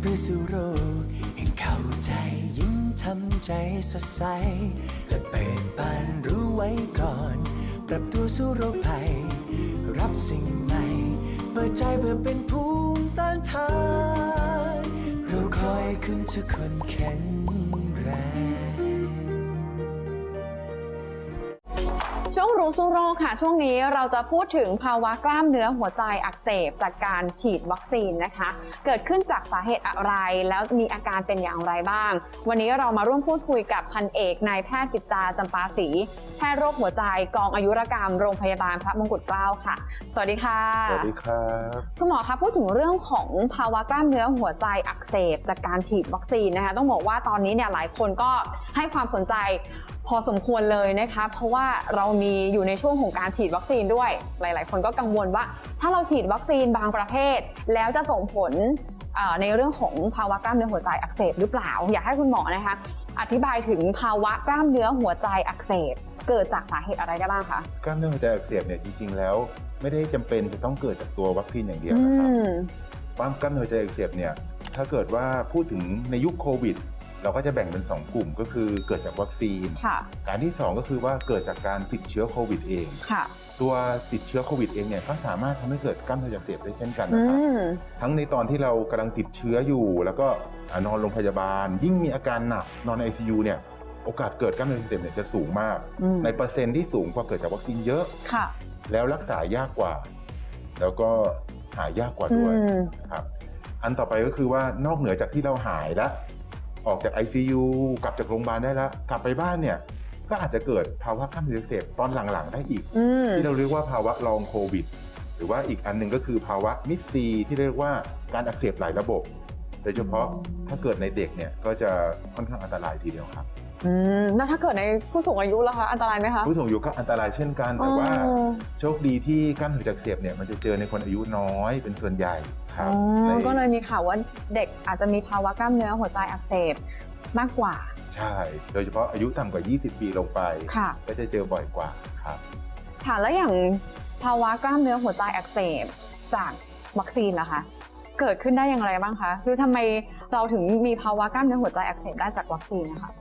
เพื่อสู่โรคให้เข้าใจยิ้มทำใจสดใส และเปิดบานรู้ไว้ก่อน ปรับตัวสู้โรคภัย รับสิ่งใหม่เปิดใจเพื่อเป็นภูมิต้านทานเราคอยขึ้นทุกคนแข็ง ช่วงรู้สู้โรคค่ะ ช่วงนี้เราจะพูดถึงภาวะกล้ามเนื้อหัวใจอักเสบจากการฉีดวัคซีนนะคะ เกิดขึ้นจากสาเหตุอะไร แล้วมีอาการเป็นอย่างไรบ้าง วันนี้เรามาร่วมพูดคุยกับพันเอกนายแพทย์กิจจาจำปาศรีแพทย์โรคหัวใจกองอายุรกรรมโรงพยาบาลพระมงกุฎเกล้าค่ะ สวัสดีค่ะสวัสดีครับคุณหมอคะพูดถึงเรื่องของภาวะกล้ามเนื้อหัวใจอักเสบจากการฉีดวัคซีนนะคะ ต้องบอกว่าตอนนี้เนี่ยหลายคนก็ให้ความสนใจ พอสมควรเลยนะคะ เพราะว่าเรามีอยู่ในช่วงของการฉีดวัคซีนด้วย หลาย ๆ คนก็กังวลว่า ถ้าเราฉีดวัคซีนบางประเภท แล้วจะส่งผลเอ่อในเรื่องของภาวะกล้ามเนื้อหัวใจอักเสบหรือเปล่า อยากให้คุณหมอนะคะ อธิบายถึงภาวะกล้ามเนื้อหัวใจอักเสบเกิดจากสาเหตุอะไรได้บ้างคะกล้ามเนื้อหัวใจอักเสบเนี่ยจริง ๆ แล้ว ไม่ได้จำเป็นจะต้องเกิดจากตัววัคซีนอย่างเดียวอืนะครับมว่ากล้ามเนื้อหัวใจอักเสบเนี่ยถ้าเกิดว่าพูดถึงในยุคโควิด เราก็จะแบ่งเป็น 2 กลุ่มก็คือเกิดจากวัคซีน ค่ะ การที่ 2 ก็คือว่าเกิดจากการติดเชื้อโควิดเอง ค่ะ ตัวติดเชื้อโควิดเองเนี่ยก็สามารถทำให้เกิดกล้ามเนื้อหัวใจอักเสบได้เช่นกันอืนะครับ ม ทั้งในตอนที่เรากำลังติดเชื้ออยู่ แล้วก็อ่านอนโรงพยาบาล ยิ่งมีอาการหนักนอนใน ICU เนี่ยโอกาสเกิดกล้ามเนื้อหัวใจอักเสบเนี่ยจะสูงมาก อืม ในเปอร์เซ็นต์ที่สูงกว่าเกิดจากวัคซีนเยอะ ค่ะ แล้วรักษายากกว่า แล้วก็หายากกว่าด้วยอืมนะครับอันต่อไปก็คือว่านอกเหนือจากที่เราหายแล้ว ออกจาก ICU กลับจากโรงพยาบาลได้แล้วกลับไปบ้านเนี่ย ก็อาจจะเกิดภาวะกล้ามเนื้ออักเสบตอนหลังๆได้อีก อืม ที่เราเรียกว่าภาวะลองโควิด หรือว่าอีกอันหนึ่งก็คือภาวะมิสซีที่เรียกว่าการอักเสบหลายระบบ โดยเฉพาะถ้าเกิดในเด็กเนี่ยก็จะค่อนข้างอันตรายทีเดียวครับ อืมแล้วถ้าเกิดในผู้สูงอายุล่ะคะ อันตรายไหมคะผู้สูงอายุก็อันตรายเช่นกันแต่ว่า อ๋อโชคดีที่กล้ามเนื้ออักเสบเนี่ยมันจะเจอในคนอายุน้อยเป็นส่วนใหญ่ คอ๋รัอบในก็เลยมีข่าวว่าเด็กอาจจะมีภาวะกล้ามเนื้อหัวใจอักเสบมากกว่าใช่ โดยเฉพาะอายุต่ำกว่า 20 ปีลงไป ค่ะ ก็จะเจอบ่อยกว่าครับ ค่ะแล้วอย่างภาวะกล้ามเนื้อหัวใจอักเสบจากวัคซีนนะคะ เกิดขึ้นได้อย่างไรบ้างคะ คือทำไมเราถึงมีภาวะกล้ามเนื้อหัวใจอักเสบได้จากวัคซีนนะคะ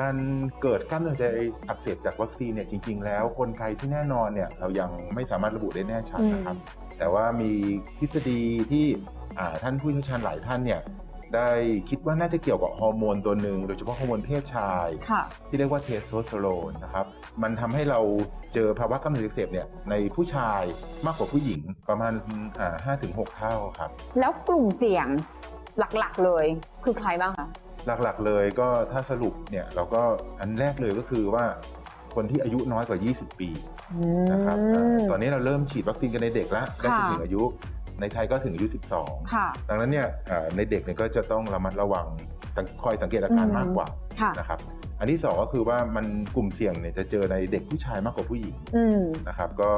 การเกิดกล้ามเนื้อหัวใจอักเสบจากวัคซีนเนี่ยจริง ๆ แล้วคนไทยที่แน่นอนเนี่ยเรายังไม่สามารถระบุได้แน่ชัดนะครับ แต่ว่ามีทฤษฎีที่อ่าท่านผู้เชี่ยวชาญหลายท่านเนี่ยได้คิดว่าน่าจะเกี่ยวกับฮอร์โมนตัวหนึ่งโดยเฉพาะฮอร์โมนเพศชายค่ะที่เรียกว่าเทสโทสเตอโรนนะครับ มันทำให้เราเจอภาวะกล้ามเนื้ออักเสบเนี่ยในผู้ชายมากกว่าผู้หญิงประมาณห้าถึงหกเท่าครับ แล้วกลุ่มเสี่ยงหลักๆเลยคือใครบ้างคะ หลักๆเลยก็ถ้าสรุปเนี่ยเราก็อันแรกเลยก็คือว่าคนที่อายุน้อยกว่า 20 ปีนะครับอือ่ามตอนนี้เราเริ่มฉีดวัคซีนกันในเด็กแล้วได้ค่ะถึงอายุในไทยก็ถึงอายุ 12ค่ะดังนั้นเนี่ยอ่าในเด็กเนี่ยก็จะต้องระมัดระวังสังคอยสังเกตอาการอืมมากกว่าค่ะนะครับ อันที่สองก็คือว่ามันกลุ่มเสี่ยงเนี่ยจะเจอในเด็กผู้ชายมากกว่าผู้หญิงอืมนะครับ ก็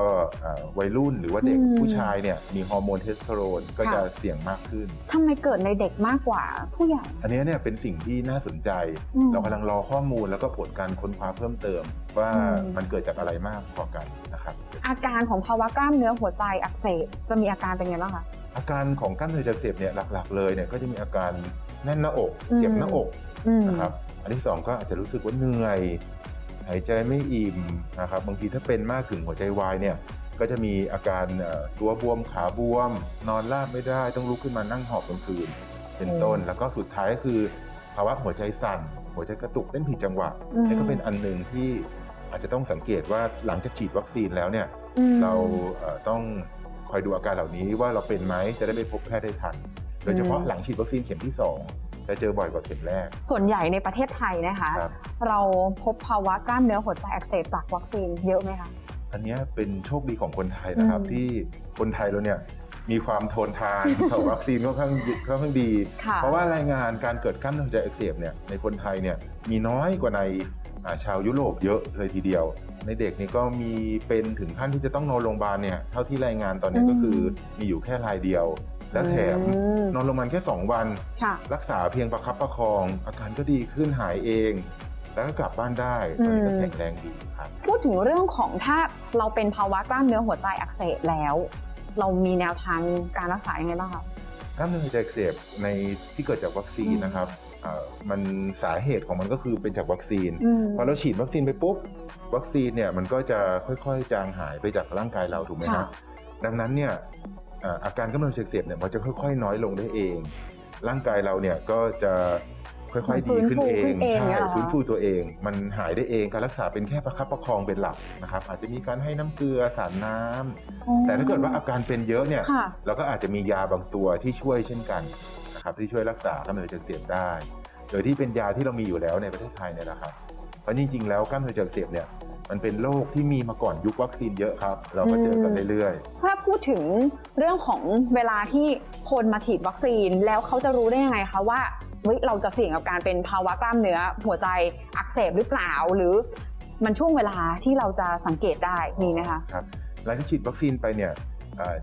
อ่าวัยรุ่นหรือว่าเด็กอืมผู้ชายเนี่ยมีฮอร์โมนเทสโทสเตอโรนก็ค่ะจะเสี่ยงมากขึ้นทำไมเกิดในเด็กมากกว่าผู้ใหญ่ อันเนี้ยเนี่ยเป็นสิ่งที่น่าสนใจอืมเรากำลังรอข้อมูลแล้วก็ผลการค้นคว้าเพิ่มเติม ว่าอืมมันเกิดจากอะไรมากกว่ากันนะครับ อาการของภาวะกล้ามเนื้อหัวใจอักเสบจะมีอาการเป็นไงบ้างคะอาการของกล้ามเนื้ออักเสบเนี่ยหลัก ๆ เลยเนี่ยก็จะมีอาการ แน่นหน้าอกอืมเจ็บหน้าอกอืมนะครับอันที่สองก็อาจจะรู้สึกว่าเหนื่อยหายใจไม่อิ่มนะครับบางทีถ้าเป็นมากถึงหัวใจวายเนี่ยก็จะมีอาการเอ่อตัวบวมขาบวม นอนราบไม่ได้ต้องลุกขึ้นมานั่งหอบกลางคืนเป็นต้น แล้วก็สุดท้ายก็คือภาวะหัวใจสั่น หัวใจกระตุกเต้นผิดจังหวะอืมนี่ก็เป็นอันหนึ่งที่อาจจะต้องสังเกตว่าหลังจากฉีดวัคซีนแล้วเนี่ยอืมเราเอ่อต้องคอยดูอาการเหล่านี้ว่าเราเป็นไหมจะได้ไปพบแพทย์ได้ทัน โดยเฉพาะอืมหลังฉีดวัคซีนเข็มที่ 2 จะเจอบ่อยกว่าเข็มแรก ส่วนใหญ่ในประเทศไทยนะคะ ครับ เราพบภาวะกล้ามเนื้อหัวใจอักเสบจากวัคซีนเยอะไหมคะ อันเนี้ยเป็นโชคดีของคนไทยนะครับ อืม ที่คนไทยเราเนี่ยมีความทนทาน ต่อวัคซีนค่อนข้างค่อนข้างดี ค่ะ เพราะว่ารายงานการเกิดกล้ามเนื้อหัวใจอักเสบเนี่ยในคนไทยเนี่ยมีน้อยกว่าในอ่าชาวยุโรปเยอะเลยทีเดียว ในเด็กนี่ก็มีเป็นถึงขั้นที่จะต้องนอนโรงพยาบาลเนี่ยเท่าที่รายงานตอนนี้ก็คือมีอยู่แค่รายเดียว และแถมอืมนอนโรงพยาบาลแค่ 2 วันค่ะรักษาเพียงประคับประคอง อาการก็ดีขึ้นหายเอง แล้วก็กลับบ้านได้ตอนนี้ก็อืมแข็งแรงดีครับ พูดถึงเรื่องของถ้าเราเป็นภาวะกล้ามเนื้อหัวใจอักเสบแล้ว เรามีแนวทางการรักษายังไงบ้างคะกล้ามเนื้อหัวใจอักเสบในที่เกิดจากวัคซีนอืมนะครับเอ่อมันสาเหตุของมันก็คือเป็นจากวัคซีนอืมพอเราฉีดวัคซีนไปปุ๊บ วัคซีนเนี่ยมันก็จะค่อยๆ จางหายไปจากร่างกายเราถูกไหมค่ะฮะดังนั้นเนี่ยเอ่ออาการกล้ามเนื้ออักเสบเนี่ยมันจะค่อยๆ น้อยลงได้เอง ร่างกายเราเนี่ยก็จะค่อยๆ ดีขึ้นเองฟื้นฟูขึ้นเองใช่เนี่ยเหรอคะฟื้นฟูตัวเอง มันหายได้เองการรักษาเป็นแค่ประคับประคองเป็นหลักนะครับ อาจจะมีการให้น้ำเกลือสารน้ำแต่ถ้าเกิดว่าอาการเป็นเยอะเนี่ยค่ะเราก็อาจจะมียาบางตัวที่ช่วยเช่นกันนะครับที่ช่วยรักษากล้ามเนื้อหัวใจอักเสบได้ โดยที่เป็นยาที่เรามีอยู่แล้วในประเทศไทยเนี่ยแหละครับเพราะจริงๆแล้วกล้ามเนื้อหัวใจอักเสบเนี่ย มันเป็นโรคที่มีมาก่อนยุควัคซีนเยอะครับ เราก็เจอกันเรื่อยถ้าพูดถึงเรื่องของเวลาที่คนมาฉีดวัคซีนแล้วเขาจะรู้ได้ยังไงคะว่าเฮ้ยเราจะเสี่ยงกับการเป็นภาวะกล้ามเนื้อ หัวใจอักเสบหรือเปล่าหรือมันช่วงเวลาที่เราจะสังเกตได้มีไหมคะๆครับหลังจากฉีดวัคซีนไปเนี่ยอ่า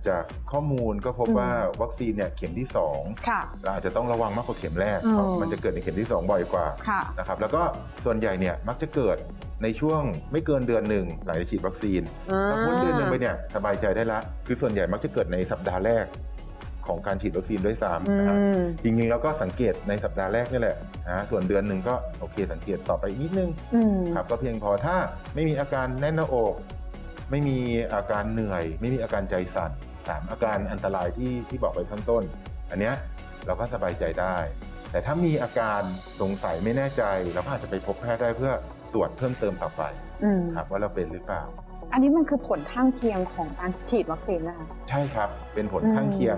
จากข้อมูลก็พบอืมว่าวัคซีนเนี่ยเข็มที่สองค่ะเราอาจจะต้องระวังมากกว่าเข็มแรกอืมเพราะมันจะเกิดในเข็มที่สองบ่อยกว่าค่ะนะครับแล้วก็ส่วนใหญ่เนี่ยมักจะเกิดในช่วงไม่เกินเดือนหนึ่งหลังจากฉีดวัคซีนถ้าพ้นเดือนหนึ่งไปเนี่ยสบายใจได้ละ คือส่วนใหญ่มักจะเกิดในสัปดาห์แรกของการฉีดวัคซีนด้วยอืซ้ำนะครับมจริงๆแล้วก็สังเกตในสัปดาห์แรกนี่แหละนะส่วนเดือนหนึ่งก็โอเคสังเกตต่อไปอีกนิดนึงอืมครับก็เพียงพอถ้าไม่มีอาการแน่นหน้าอก ไม่มีอาการเหนื่อย ไม่มีอาการใจสั่นสามอาการอันตรายที่ที่บอกไปข้างต้น อันเนี้ยเราก็สบายใจได้ แต่ถ้ามีอาการสงสัยไม่แน่ใจ เราก็อาจจะไปพบแพทย์ได้เพื่อตรวจเพิ่มเติมต่อไปอืมครับว่าเราเป็นหรือเปล่า อันนี้มันคือผลข้างเคียงของการฉีดวัคซีนนะคะ ใช่ครับ เป็นผลอืมข้างเคียง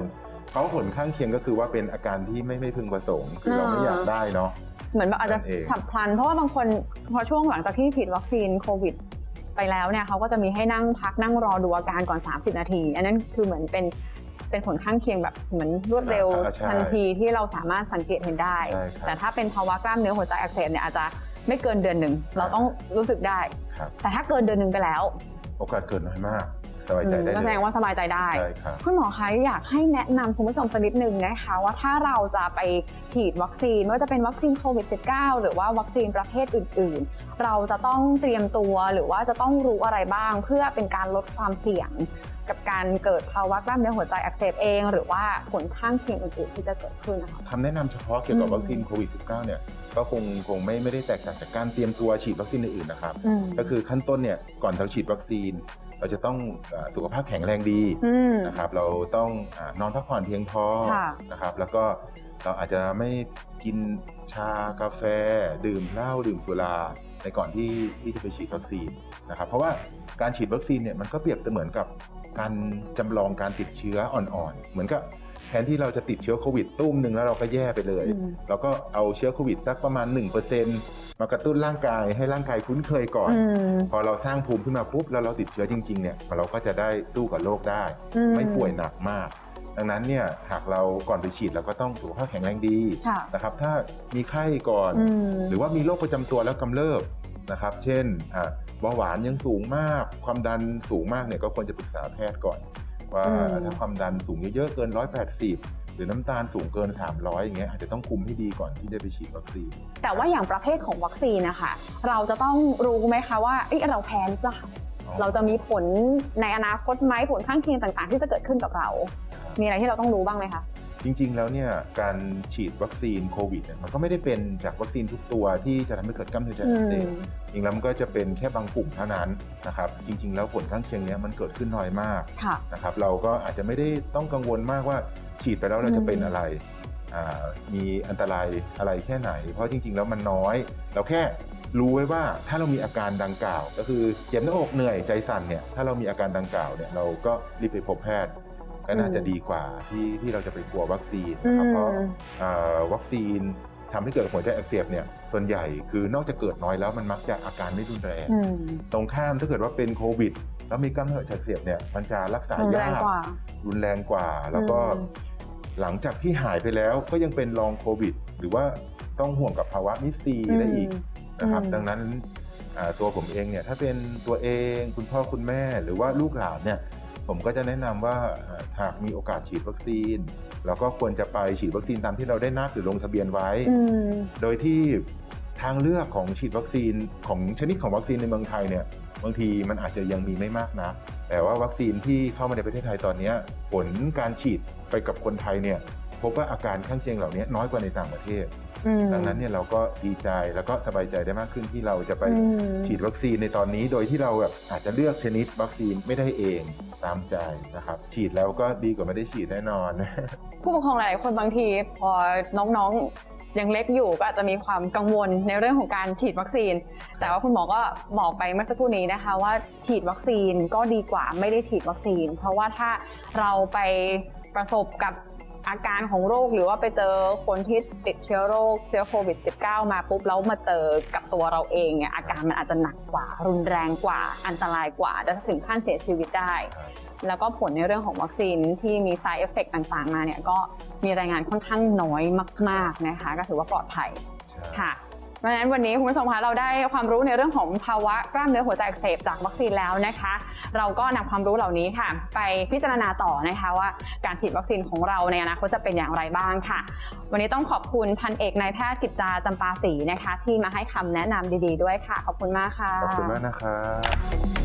เขาผลข้างเคียงก็คือว่าเป็นอาการที่ไม่ไม่พึงประสงค์คือเราไม่อ่าอยากได้เนาะ เหมือนแบบอาจจะนั่นเอง ฉับพลัน เพราะว่าบางคนพอช่วงหลังจากที่ฉีดวัคซีนโควิด ไปแล้วเนี่ยเขาก็จะมีให้นั่งพักนั่งรอดูอาการก่อน 30 นาที อันนั้นคือเหมือนเป็นเป็นผลข้างเคียงแบบเหมือนรวดเร็วอ่าใช่ทันทีที่เราสามารถสังเกตเห็นได้ ใช่ครับแต่ถ้าเป็นภาวะกล้ามเนื้อหัวใจอักเสบเนี่ยอาจจะไม่เกินเดือนหนึ่ง เราต้องรู้สึกได้ ครับ แต่ถ้าเกินเดือนหนึ่งไปแล้ว โอกาสเกิดน้อยมาก สบายใจได้ก็เลแสดยงว่าสบายใจได้ใช่ครับคุณหมอคะอยากให้แนะนำคุณผู้ชมสักนิดนึงนะคะว่าถ้าเราจะไปฉีดวัคซีนไม่ว่าจะเป็นวัคซีนโควิด -19 หรือว่าวัคซีนประเภทอื่น ๆ เราจะต้องเตรียมตัวหรือว่าจะต้องรู้อะไรบ้าง เพื่อเป็นการลดความเสี่ยง กับการเกิดภาวะกล้ามเนื้อหัวใจอักเสบเอง หรือว่าผลข้างเคียงอื่นๆที่จะเกิดขึ้นนะคะคำแนะนำเฉพาะเกี่ยวกับอืมวัคซีนโควิด -19 เนี่ยก็คงคงไม่ไม่ได้แตกต่างจากการเตรียมตัวฉีดวัคซีนอื่นๆนะครับอืมก็คือขั้นต้นเนี่ยก่อนเราฉีดวัคซีน เราจะต้องเอ่อสุขภาพแข็งแรงดีอืมนะครับเราต้องอานอนพักผ่อนเพียงพอค่ะนะครับแล้วก็เราอาจจะไม่กินชากาแฟ ดื่มเหล้าดื่มสุราในก่อนที่ที่จะไปฉีดวัคซีนนะครับเพราะว่าการฉีดวัคซีนเนี่ยมันก็เปรียบเสมือนกับการจำลองการติดเชื้ออ่อนๆ เหมือนกับ แทนที่เราจะติดเชื้อโควิดตุ้มหนึ่งแล้วเราก็แย่ไปเลยอืมเราก็เอาเชื้อโควิดสักประมาณ 1%มากระตุ้นร่างกายให้ร่างกายคุ้นเคยก่อนอืมพอเราสร้างภูมิขึ้นมาปุ๊บแล้วเราติดเชื้อจริงๆเนี่ยเราก็จะได้สู้กับโรคได้อืมไม่ป่วยหนักมาก ดังนั้นเนี่ยหากเราก่อนไปฉีดเราก็ต้องสุขภาพแข็งแรงดีค่ะนะครับ ถ้ามีไข้ก่อนอืมหรือว่ามีโรคประจำตัวแล้วกำเริบนะครับ เช่นอะเบาหวานยังสูงมาก ความดันสูงมากเนี่ยก็ควรจะปรึกษาแพทย์ก่อน ว่าอืมถ้าความดันสูงเยอะๆเกิน 180 หรือน้ำตาลสูงเกิน 300 อย่างเงี้ยอาจจะต้องคุมให้ดีก่อนที่จะไปฉีดวัคซีน แต่ว่าอย่างประเภทของวัคซีนนะคะเราจะต้องรู้ไหมคะว่าเอ้ยเราแพ้หรือเปล่าเราจะมีผลในอนาคตไหมผลข้างเคียงต่างๆ ที่จะเกิดขึ้นกับเรา มีอะไรที่เราต้องรู้บ้างไหมคะ จริง ๆ แล้วเนี่ยการฉีดวัคซีนโควิดเนี่ยมันก็ไม่ได้เป็นจากวัคซีนทุกตัวที่จะทำให้เกิดกล้ามเนื้อใจอักเสบอืมจริงๆแล้วมันก็จะเป็นแค่บางกลุ่มเท่านั้นนะครับจริง ๆ แล้วผลข้างเคียงเนี้ยมันเกิดขึ้นน้อยมากค่ะนะครับเราก็อาจจะไม่ได้ต้องกังวลมากว่าฉีดไปแล้วเราจะเป็นอะไรอ่ามีอันตรายอะไรแค่ไหน เพราะจริง ๆ แล้วมันน้อย เราแค่รู้ไว้ว่าถ้าเรามีอาการดังกล่าว ก็คือเจ็บหน้าอกเหนื่อยใจสั่นเนี่ยถ้าเรามีอาการดังกล่าวเนี่ยเราก็รีบไปพบแพทย์ ก็น่าจะดีกว่าที่ที่เราจะไปกลัววัคซีนนะครับเพราะอ่าวัคซีนทำให้เกิดหัวใจอักเสบเนี่ยส่วนใหญ่คือนอกจากเกิดน้อยแล้วมันมักจะอาการไม่รุนแรงอืมตรงข้ามถ้าเกิดว่าเป็นโควิด แล้วมีกล้ามเนื้อหัวใจอักเสบเนี่ยมันจะรักษารุนแรงยากกว่ารุนแรงกว่า แล้วก็อืมหลังจากที่หายไปแล้วก็ยังเป็นลองโควิด หรือว่าต้องห่วงกับภาวะมิสซีได้อีกนะครับอืมดังนั้นอ่าตัวผมเองเนี่ยถ้าเป็นตัวเองคุณพ่อคุณแม่หรือว่าลูกหลานเนี่ย ผมก็จะแนะนำว่าอ่าหากมีโอกาสฉีดวัคซีนเราก็ควรจะไปฉีดวัคซีนตามที่เราได้นัดหรือลงทะเบียนไว้อืมโดยที่ทางเลือกของฉีดวัคซีนของชนิดของวัคซีนในเมืองไทยเนี่ยบางทีมันอาจจะยังมีไม่มากนะแต่ว่าวัคซีนที่เข้ามาในประเทศไทยตอนเนี้ยผลการฉีดไปกับคนไทยเนี่ย พบว่าอาการข้างเคียงเหล่านี้น้อยกว่าในต่างประเทศอืมดังนั้นเนี่ยเราก็ดีใจแล้วก็สบายใจได้มากขึ้นที่เราจะไปอืมฉีดวัคซีนในตอนนี้ โดยที่เราแบบอาจจะเลือกชนิดวัคซีนไม่ได้เองตามใจนะครับ ฉีดแล้วก็ดีกว่าไม่ได้ฉีดแน่นอน ผู้ปกครองหลายๆคนบางทีพอน้องๆยังเล็กอยู่ก็อาจจะมีความกังวลในเรื่องของการฉีดวัคซีน แต่ว่าคุณหมอก็บอกไปเมื่อสักครู่นี้นะคะ ว่าฉีดวัคซีนก็ดีกว่าไม่ได้ฉีดวัคซีน เพราะว่าถ้าเราไปประสบกับ อาการของโรคหรือว่าไปเจอคนที่ติดเชื้อโรคเชื้อโควิด -19 มาปุ๊บแล้วมาเจอกับตัวเราเองเนี่ยอาการมันอาจจะหนักกว่า รุนแรงกว่าอันตรายกว่าจะถึงขั้นเสียชีวิตได้ แล้วก็ผลในเรื่องของวัคซีนที่มี side effect ต่างๆ มาเนี่ยก็มีรายงานค่อนข้างน้อยมาก ๆนะคะ ก็ถือว่าปลอดภัยค่ะ เพราะฉะนั้นวันนี้คุณผู้ชมคะเราได้ความรู้ในเรื่องของภาวะกล้ามเนื้อหัวใจอักเสบจากวัคซีนแล้วนะคะ เราก็นำความรู้เหล่านี้ค่ะ ไปพิจารณาต่อนะคะว่าการฉีดวัคซีนของเราในอนาคตจะเป็นอย่างไรบ้างค่ะ วันนี้ต้องขอบคุณพันเอกนายแพทย์กิจจาจำปาศรีนะคะ ที่มาให้คำแนะนำดี ๆ ด้วยค่ะ ขอบคุณมากค่ะขอบคุณมากนะครับ